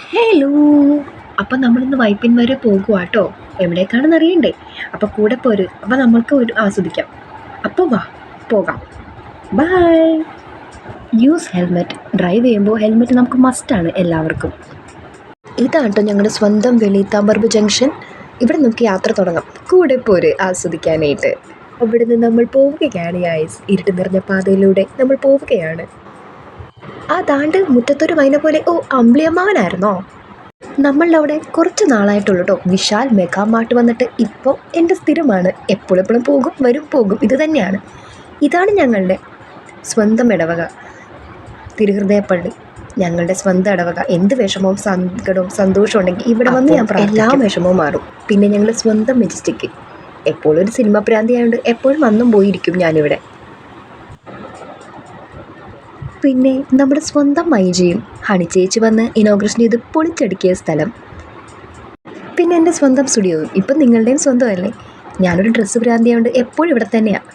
Hello അപ്പം നമ്മളിന്ന് വൈപ്പിൻ വരെ പോകുക കേട്ടോ എവിടേക്കാണെന്ന് അറിയണ്ടേ? അപ്പം കൂടെ പോര്. അപ്പം നമ്മൾക്ക് ഒരു ആസ്വദിക്കാം. അപ്പോൾ വാ പോകാം. ബൈ യൂസ് ഹെൽമെറ്റ് ഡ്രൈവ് ചെയ്യുമ്പോൾ ഹെൽമെറ്റ് നമുക്ക് മസ്റ്റാണ് എല്ലാവർക്കും. ഇതാണ് കേട്ടോ ഞങ്ങളുടെ സ്വന്തം വെളി തമ്പർബ് ജംഗ്ഷൻ ഇവിടെ നമുക്ക് യാത്ര തുടങ്ങാം. കൂടെ പോര് ആസ്വദിക്കാനായിട്ട്. അവിടെ നിന്ന് നമ്മൾ പോവുകയാണ് യായ്സ് ഇരുട്ട് നിറഞ്ഞ പാതയിലൂടെ നമ്മൾ പോവുകയാണ്. ആ ദാണ്ട് മുറ്റത്തൊരു മൈന പോലെ ഓ അമ്പിളിയമ്മാവനായിരുന്നോ? നമ്മളുടെ അവിടെ കുറച്ച് നാളായിട്ടുള്ളൂ കേട്ടോ വിശാൽ മെഗാ മാർട്ട് വന്നിട്ട് ഇപ്പോൾ എന്റെ സ്ഥിരമാണ്. എപ്പോഴും എപ്പോഴും പോകും വരും പോകും ഇത് തന്നെയാണ്. ഇതാണ് ഞങ്ങളുടെ സ്വന്തം ഇടവക. തിരുഹൃദയപ്പള്ളി. ഞങ്ങളുടെ സ്വന്തം ഇടവക. എന്ത് വിഷമവും സങ്കടവും സന്തോഷവും ഉണ്ടെങ്കിൽ ഇവിടെ വന്ന് ഞാൻ പറയാം എല്ലാ വിഷമവും മാറും. പിന്നെ ഞങ്ങളുടെ സ്വന്തം മെജസ്റ്റിക്ക്. എപ്പോഴും ഒരു സിനിമ പ്രാന്തിയായതുകൊണ്ട് എപ്പോഴും വന്നും പോയിരിക്കും ഞാനിവിടെ. പിന്നെ നമ്മുടെ സ്വന്തം മൈജയും ഹണി ചേച്ചി വന്ന് ഇനോഗ്രേഷൻ ചെയ്ത് പൊളിച്ചടുക്കിയ സ്ഥലം. പിന്നെ എന്റെ സ്വന്തം സ്റ്റുഡിയോയും. ഇപ്പം നിങ്ങളുടെയും സ്വന്തമല്ലേ? ഞാനൊരു ഡ്രസ്സ് ഭ്രാന്തിയായതുകൊണ്ട് എപ്പോഴും ഇവിടെ തന്നെയാണ്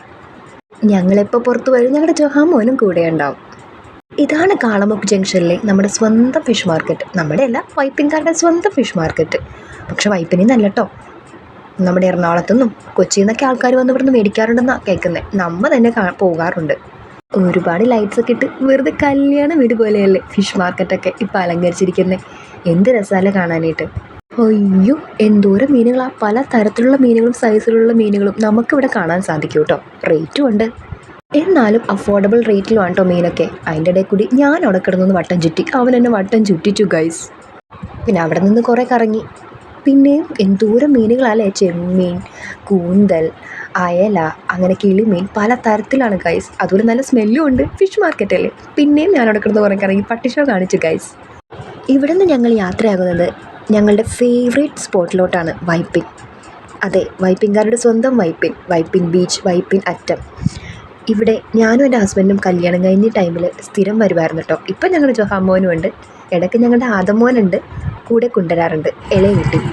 ഞങ്ങളെപ്പോൾ പുറത്ത് വരും ഞങ്ങളുടെ ജൊഹാ മോനും കൂടെ ഉണ്ടാവും. ഇതാണ് കാളമുക്ക് ജംഗ്ഷനിലെ നമ്മുടെ സ്വന്തം ഫിഷ് മാർക്കറ്റ് നമ്മുടെ അല്ല വൈപ്പിൻകാരുടെ സ്വന്തം ഫിഷ് മാർക്കറ്റ് പക്ഷെ വൈപ്പിനി നല്ല കേട്ടോ നമ്മുടെ എറണാകുളത്തുനിന്നും കൊച്ചിയിൽ നിന്നൊക്കെ ആൾക്കാർ വന്ന് ഇവിടുന്ന് മേടിക്കാറുണ്ടെന്നാണ് കേൾക്കുന്നത് നമ്മൾ തന്നെ പോകാറുണ്ട്. ഒരുപാട് ലൈറ്റ്സ് ഒക്കെ ഇട്ട് വെറുതെ കല്യാണ വീട് പോലെയല്ലേ ഫിഷ് മാർക്കറ്റൊക്കെ ഇപ്പം അലങ്കരിച്ചിരിക്കുന്നത് എന്ത് രസമല്ലേ കാണാനായിട്ട്. അയ്യോ എന്തോരം മീനുകളാ. പല തരത്തിലുള്ള മീനുകളും സൈസിലുള്ള മീനുകളും നമുക്കിവിടെ കാണാൻ സാധിക്കും കേട്ടോ റേറ്റും ഉണ്ട്. എന്നാലും അഫോർഡബിൾ റേറ്റിലുമാണ് കേട്ടോ മീനൊക്കെ? അതിന്റെ ഇടയിൽ കൂടി ഞാൻ അവിടെ കിടന്നു വട്ടം ചുറ്റി. അവൻ എന്നെ വട്ടം ചുറ്റിച്ചു ഗൈസ് പിന്നെ അവിടെ നിന്ന് കുറേ കറങ്ങി. പിന്നെയും എന്തോരം മീനുകളല്ലേ ചെമ്മീൻ കൂന്തൽ അയല അങ്ങനെ കിളിമീൻ പല തരത്തിലാണ് ഗൈസ് അതുപോലെ നല്ല സ്മെല്ലും ഉണ്ട് ഫിഷ് മാർക്കറ്റ് അല്ലേ പിന്നെയും ഞാൻ അവിടെ കിടന്ന് പട്ടിഷോ കാണിച്ചു ഗൈസ് ഇവിടെ നിന്ന് ഞങ്ങൾ യാത്രയാകുന്നത് ഞങ്ങളുടെ ഫേവറേറ്റ് സ്പോട്ടിലോട്ടാണ് വൈപ്പിൻ. അതെ വൈപ്പിൻകാരുടെ സ്വന്തം വൈപ്പിൻ. വൈപ്പിൻ ബീച്ച് വൈപ്പിൻ അറ്റം. ഇവിടെ ഞാനും എന്റെ ഹസ്ബൻഡും കല്യാണം കഴിഞ്ഞ ടൈമിൽ സ്ഥിരം വരുമായിരുന്നു കേട്ടോ ഇപ്പം ഞങ്ങളുടെ ജോഹാമോനും ഉണ്ട്. ഇടയ്ക്ക് ഞങ്ങളുടെ ആദമോനുണ്ട് കൂടെ കൊണ്ടുവരാറുണ്ട്. ഇളയ വീട്ടിൽ.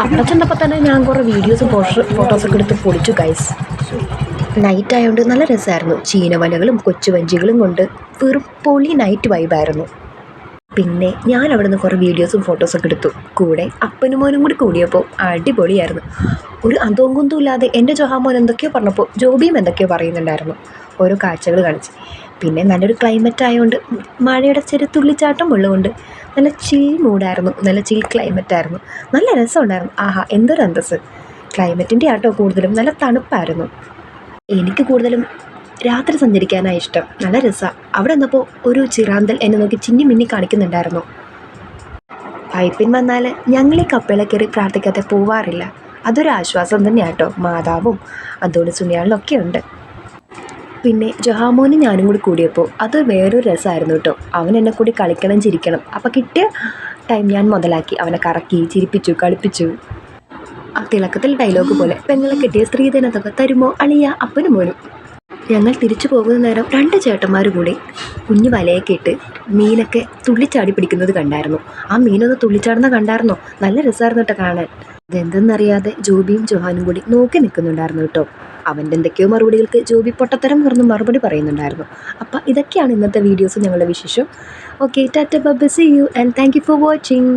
അവിടെ ചെന്നപ്പോൾ തന്നെ ഞാൻ കുറേ വീഡിയോസും ഫോട്ടോ ഫോട്ടോസൊക്കെ എടുത്ത് പൊളിച്ചു ഗൈസ് നൈറ്റ് ആയതുകൊണ്ട് നല്ല രസമായിരുന്നു ചീനവലകളും കൊച്ചുവഞ്ചികളും കൊണ്ട് വെറും പൊളി നൈറ്റ് വൈബായിരുന്നു പിന്നെ ഞാൻ അവിടെ കുറേ വീഡിയോസും ഫോട്ടോസൊക്കെ എടുത്തു. കൂടെ അപ്പനും മോനും കൂടി കൂടിയപ്പോൾ അടിപൊളിയായിരുന്നു. ഒരു അന്തവും ഇല്ലാതെ എന്റെ ജൊഹാമോൻ എന്തൊക്കെയോ പറഞ്ഞപ്പോൾ ജോബിയും എന്തൊക്കെയോ പറയുന്നുണ്ടായിരുന്നു. ഓരോ കാഴ്ചകൾ കാണിച്ച്. പിന്നെ നല്ലൊരു ക്ലൈമറ്റ് ആയതുകൊണ്ട് മഴയുടെ ചെറിയ തുള്ളിച്ചാട്ടം ഉള്ളതുകൊണ്ട് നല്ല ചിൽ മൂഡായിരുന്നു നല്ല ചിൽ ക്ലൈമറ്റ് ആയിരുന്നു. നല്ല രസമുണ്ടായിരുന്നു. ആഹാ എന്തൊരു അന്തസ് ക്ലൈമറ്റിന്റെ ആട്ടോ കൂടുതലും. നല്ല തണുപ്പായിരുന്നു. എനിക്ക് കൂടുതലും രാത്രി സഞ്ചരിക്കാനാണ് ഇഷ്ടം. നല്ല രസമാണ് അവിടെ നിന്നപ്പോൾ ഒരു ചിറാന്തൽ എന്നെ നോക്കി ചിന്നി മിന്നി കാണിക്കുന്നുണ്ടായിരുന്നു. പൈപ്പിൻ വന്നാൽ ഞങ്ങൾ ഈ കപ്പയിലെ കയറി പ്രാർത്ഥിക്കാതെ പോവാറില്ല. അതൊരു ആശ്വാസം തന്നെയാണ് കേട്ടോ മാതാവും അതോട് സുനിയാളിലൊക്കെ ഉണ്ട്. പിന്നെ ജൊഹാമോനും ഞാനും കൂടി കൂടിയപ്പോൾ അത് വേറൊരു രസമായിരുന്നു കേട്ടോ. അവൻ എന്നെ കൂടി കളിക്കണം ചിരിക്കണം. അപ്പോൾ കിട്ടിയ ടൈം ഞാൻ മുതലാക്കി. അവനെ കറക്കി ചിരിപ്പിച്ചു കളിപ്പിച്ചു. ആ തിളക്കത്തിൽ ഡയലോഗ് പോലെ പെങ്ങളെ കിട്ടിയ സ്ത്രീധനത്തൊക്കെ തരുമോ അളിയ അപ്പനും മോനും. ഞങ്ങൾ തിരിച്ചു പോകുന്ന നേരം രണ്ട് ചേട്ടന്മാർ കൂടി കുഞ്ഞു വലയൊക്കെ ഇട്ട് മീനൊക്കെ തുള്ളിച്ചാടി പിടിക്കുന്നത് കണ്ടായിരുന്നു. ആ മീനൊന്ന് തുള്ളിച്ചാടുന്ന കണ്ടായിരുന്നോ? നല്ല രസമായിരുന്നു കേട്ടോ കാണാൻ. ഇതെന്തെന്നറിയാതെ ജോബിയും ജോഹാനും കൂടി നോക്കി നിൽക്കുന്നുണ്ടായിരുന്നു കേട്ടോ. അവന്റെ എന്തൊക്കെയോ മറുപടികൾക്ക് ജോബി പൊട്ടത്തരം പറഞ്ഞ് മറുപടി പറയുന്നുണ്ടായിരുന്നു. അപ്പം ഇതൊക്കെയാണ് ഇന്നത്തെ വീഡിയോസ് ഞങ്ങളുടെ വിശേഷം. Okay tata ബബ see you and thank you for watching